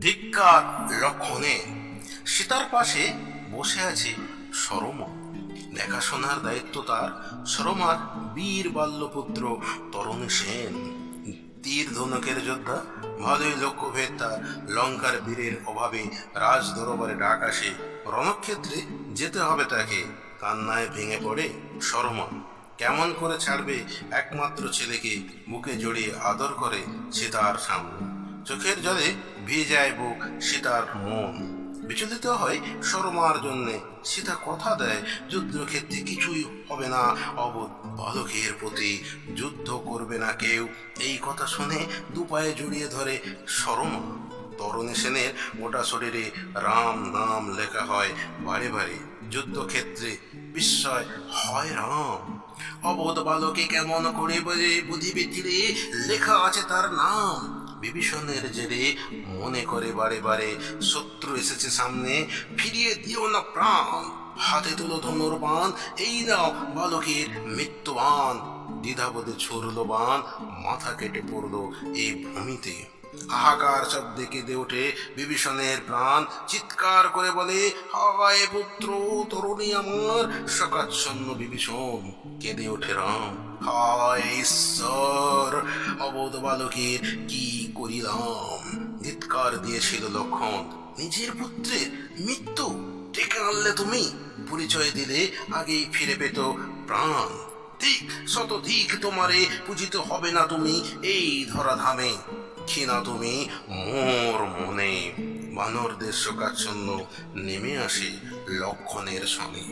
ধিক্কার লক্ষণে সীতার পাশে বসে আছে সরমা। দেখাশোনার দায়িত্ব তার। সরমার বীর বাল্যপুত্র তরণ সেন। তীর ধনুকের যোদ্ধা ভালোই লক্ষ্যভেদ তার। লঙ্কার বীরের অভাবে রাজ দরবারে ডাক আসে। রণক্ষেত্রে যেতে হবে তাকে। কান্নায় ভেঙে পড়ে সরমা। কেমন করে ছাড়বে একমাত্র ছেলেকে বুকে জড়িয়ে আদর করে সীতার সামনে চোখের জলে ভিজায় বুক সীতার মন। বিচলিত হয় শর্মার জন্যে। সীতা কথা দেয়, যুদ্ধক্ষেত্রে কিছুই হবে না। অবোধ বালকের প্রতি যুদ্ধ করবে না কেউ। এই কথা শুনে দুপায়ে জড়িয়ে ধরে শর্মা। তরুণী সেনের গোটা শরীরে রাম নাম লেখা হয়। বারে বারে যুদ্ধক্ষেত্রে বিস্ময় হয় রাম। অবোধ বালকে কেমন করে বলে তীরে লেখা আছে তার নাম। বিভীষণের জেরে মনে করে বারে বারে, শত্রু এসেছে সামনে, ফিরিয়ে দিও না প্রাণ। হাতে তুলো ধনুর বান এই নাও বালকের মৃত্যুবান দ্বিধাবোধে ছড়ল বান মাথা কেটে পড়ল এই ভূমিতে। হাহাকার শব্দে কেঁদে ওঠে বিভীষণের প্রাণ। চিৎকার করে বলে, হায় পুত্র, তরুণী আমার সকাচ্ছন্ন বিভীষণ, কেঁদে ওঠে রাম। হায় ঈশ্বর, অবোধ বালকের কি করিলাম? চিৎকার দিয়েছিল লক্ষণ, নিজের পুত্রের মৃত্যু ডেকে আনলে তুমি? পরিচয় দিলে আগেই ফিরে পেত প্রাণ। দিক শত দিক তোমারে পূজিত হবে না তুমি এই ধরাধামে। ক্ষীণা তুমি মোর মনে বানরদের শোকাচ্ছন্ন নেমে আসি লক্ষণের সঙ্গে।